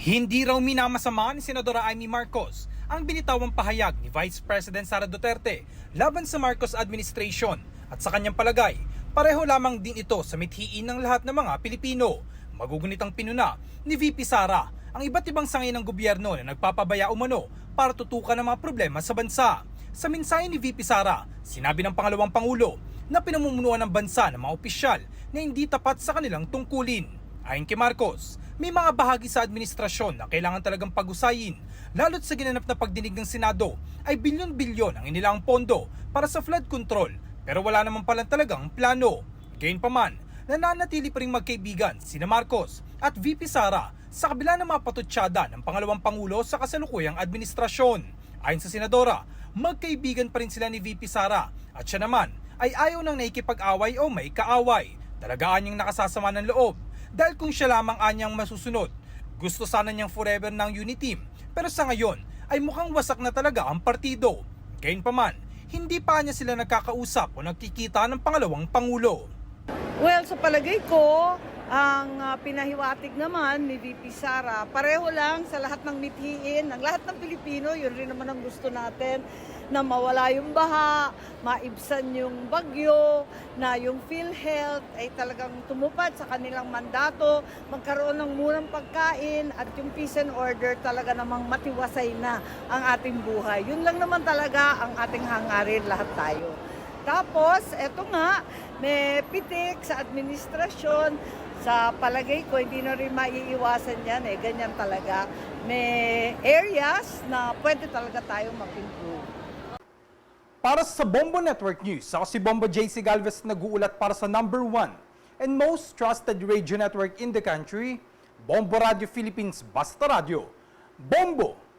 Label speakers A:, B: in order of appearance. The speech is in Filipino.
A: Hindi raw minamasama ni Senadora Amy Marcos ang binitawang pahayag ni Vice President Sara Duterte laban sa Marcos administration at sa kanyang palagay, pareho lamang din ito sa mithiin ng lahat ng mga Pilipino. Magugunit ang pinuna ni VP Sara ang iba't ibang sangay ng gobyerno na nagpapabaya umano para tutukan ang mga problema sa bansa. Sa mensahe ni VP Sara, sinabi ng pangalawang pangulo na pinamumunuan ng bansa ng mga opisyal na hindi tapat sa kanilang tungkulin. Ayon kay Marcos, may mga bahagi sa administrasyon na kailangan talagang pag-usayin, lalo't sa ginanap na pagdinig ng Senado ay bilyon-bilyon ang inilang pondo para sa flood control pero wala naman pala talagang plano. Gayunpaman, nananatili pa rin magkaibigan sina Marcos at VP Sara sa kabila ng mga patutsada ng pangalawang pangulo sa kasalukuyang administrasyon. Ayon sa Senadora, magkaibigan pa rin sila ni VP Sara at siya naman ay ayaw nang naikipag-away o may kaaway. Talagaan niyang nakasasama ng loob dahil kung siya lamang anyang masusunod, gusto sana niyang forever ng Uniteam pero sa ngayon ay mukhang wasak na talaga ang partido. Gayunpaman, hindi pa niya sila nagkakausap o nagkikita ng pangalawang pangulo.
B: Well, sa palagay ko, ang ah, pinahiwatig naman ni VP Sara, pareho lang sa lahat ng mithiin, ng lahat ng Pilipino, yun rin naman ang gusto natin, na mawala yung baha, maibsan yung bagyo, na yung PhilHealth ay talagang tumupad sa kanilang mandato, magkaroon ng murang pagkain, at yung peace and order talaga namang matiwasay na ang ating buhay. Yun lang naman talaga ang ating hangarin lahat tayo. Tapos, eto nga, may pitik sa administrasyon. Sa palagay ko, hindi na rin maiiwasan yan eh. Ganyan talaga. May areas na pwede talaga tayong mag-improve.
A: Para sa Bombo Network News, ako si Bombo JC Galvez nag-uulat para sa number one and most trusted radio network in the country, Bombo Radio Philippines Basta Radio. Bombo!